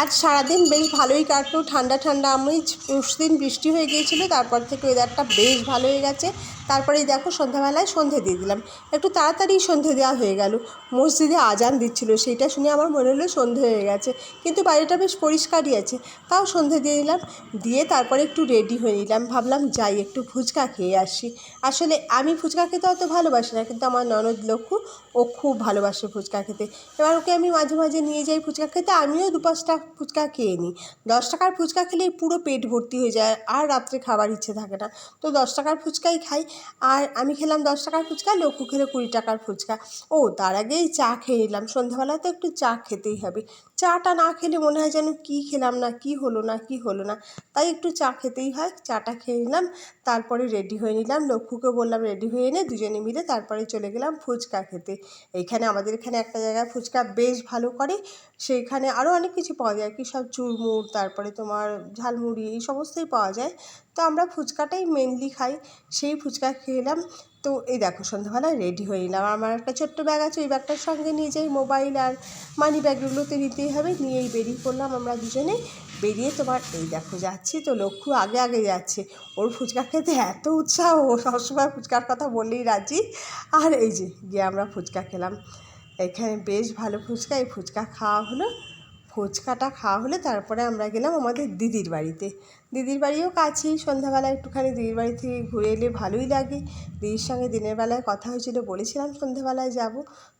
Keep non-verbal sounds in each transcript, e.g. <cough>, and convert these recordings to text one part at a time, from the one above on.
আজ সারাদিন বেশ ভালোই কাটলো। ঠান্ডা ঠান্ডা আমি পরশু দিন বৃষ্টি হয়ে গিয়েছিল, তারপর থেকে ওয়েদারটা বেশ ভালো হয়ে গেছে। তারপরেই দেখো সন্ধ্যাবেলায় সন্ধে দিয়ে দিলাম। একটু তাড়াতাড়ি সন্ধে দেওয়া হয়ে গেল। মসজিদে আজান দিচ্ছিল, সেইটা শুনে আমার মনে হলো সন্ধে হয়ে গেছে। কিন্তু বাড়িটা বেশ পরিষ্কারই আছে, তাও সন্ধে দিয়ে দিলাম। দিয়ে তারপরে একটু রেডি হয়ে নিলাম। ভাবলাম, যাই, একটু ফুচকা খেয়ে আসি। আসলে আমি ফুচকা খেতে অত ভালোবাসি না, কিন্তু আমার ননদ লক্ষ্য ও খুব ভালোবাসে ফুচকা খেতে। এবার ওকে আমি মাঝে মাঝে নিয়ে যাই ফুচকা খেতে। আমিও দু পাঁচটা ফুচকা খেয়ে নিই। দশ টাকার ফুচকা খেলেই পুরো পেট ভর্তি হয়ে যায়, আর রাত্রে খাবার ইচ্ছে থাকে না। তো দশ টাকার ফুচকাই খাই। আর আমি খেলাম দশ টাকার ফুচকা লক্ষ্য খেলো কুড়ি টাকার ফুচকা। ও, তার আগেই চা খেয়ে নিলাম। সন্ধ্যাবেলায় তো একটু চা খেতেই হবে। চাটা না খেলে মনে হয় যেন কী খেলাম না, কী হলো না, কী হলো না। তাই একটু চা খেতেই হয়। চাটা খেয়ে নিলাম, তারপরে রেডি হয়ে নিলাম। লক্ষ্যকে বললাম, রেডি হয়ে এনে দুজনে মিলে তারপরে চলে গেলাম ফুচকা খেতে। এইখানে আমাদের এখানে একটা জায়গায় ফুচকা বেশ ভালো করে। সেইখানে আরও অনেক কিছু পাওয়া যায়। কি সব চুরমুর, তারপরে তোমার ঝালমুড়ি, এই সমস্তই পাওয়া যায়। তো আমরা ফুচকাটাই মেনলি খাই, সেই ফুচকা খেলাম তো এই দেখো, সন্ধ্যাবেলায় রেডি হয়ে নিলাম আমার একটা ছোট্ট ব্যাগ আছে, ওই ব্যাগটার সঙ্গে নিয়ে যাই মোবাইল আর মানি ব্যাগগুলোতে নিতেই হবে। নিয়েই বেরিয়ে পড়লাম আমরা দুজনে। বেরিয়ে তোমার, এই দেখো, যাচ্ছি তো, লক্ষ্য আগে আগে যাচ্ছে। ওর ফুচকা খেতে এত উৎসাহ, ও সবসময় ফুচকার কথা বললেই রাজি। আর এই যে, গিয়ে আমরা ফুচকা খেলাম। এখানে বেশ ভালো ফুচকা, এই ফুচকা খাওয়া হলো। ফুচকাটা খাওয়া হলে তারপরে আমরা গেলাম আমাদের দিদির বাড়িতে। দিদির বাড়িও কাছেই, সন্ধ্যাবেলা একটুখানি দিদির বাড়ি থেকে ঘুরে এলে ভালোই লাগে। দিদির সঙ্গে দিনের বেলায় কথা হয়েছিল, বলেছিলাম সন্ধ্যাবেলায় যাব।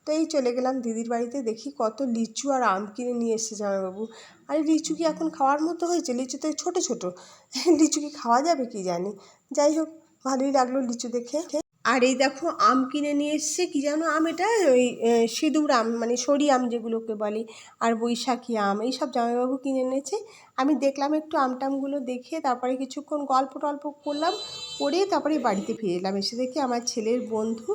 তো এই চলে গেলাম দিদির বাড়িতে, দেখি কত লিচু আর আম কিনে নিয়ে এসেছে জামাইবাবু। আরে লিচু কি এখন খাওয়ার মতো হয়েছে? লিচু তো ছোটো ছোটো। <laughs> লিচু কি খাওয়া যাবে কি জানি? যাই হোক, ভালোই লাগল লিচু দেখে। আর এই দেখো আম কিনে নিয়ে এসছে, কী যেন আম এটা? ওই সিঁদুর আম মানে সরি আম যেগুলোকে বলে, আর বৈশাখী আম এইসব জামাইবাবু কিনে এনেছে। আমি দেখলাম একটু আম টামগুলো দেখে তারপরে কিছুক্ষণ গল্প টল্প করলাম, করে তারপরে বাড়িতে ফিরে এলাম। এসে দেখি আমার ছেলের বন্ধু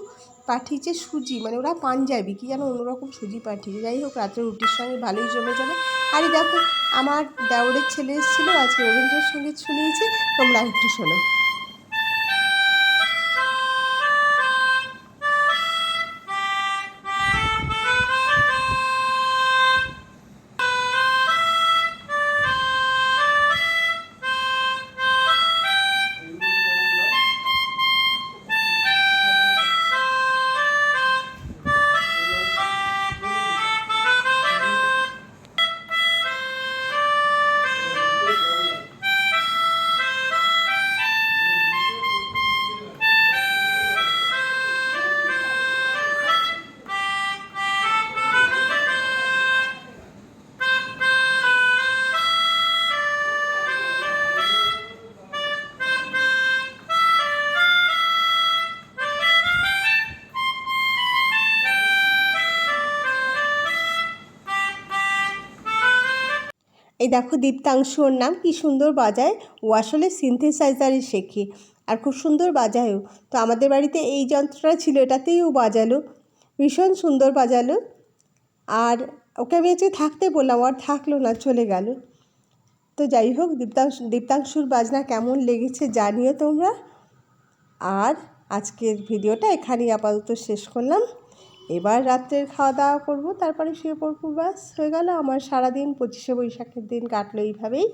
পাঠিয়েছে সুজি মানে ওরা পাঞ্জাবি, কী যেন অন্যরকম সুজি পাঠিয়েছে। যাই হোক, রাত্রে রুটির সঙ্গে ভালোই জমে যাবে। আর দেখো, আমার দেওরের ছেলে এসেছিল, আজকে রবীন্দ্রসঙ্গীত শুনিয়েছে, তোমরা একটু শোনো। এই দেখো দীপ্তাংশু ওর নাম, কি সুন্দর বাজায়। ও আসলে সিনথেসাইজারই শেখে। আর খুব সুন্দর বাজায়ও তো আমাদের বাড়িতে এই যন্ত্রটা ছিল, এটাতেই ও বাজালো। ভীষণ সুন্দর বাজালো। আর ওকে আমি আজকে থাকতে বললাম, আর থাকল না, চলে গেল। তো যাই হোক, দীপ্তাংশু, দীপ্তাংশুর বাজনা কেমন লেগেছে জানিও তোমরা। আর আজকের ভিডিওটা এখানেই আপাতত শেষ করলাম। এবার রাত্রের খাওয়া দাওয়া করব, তারপরে শুয়ে পড়ব। ব্যাস, হয়ে গেল আমার সারাদিন। পঁচিশে বৈশাখের দিন কাটলো এইভাবেই।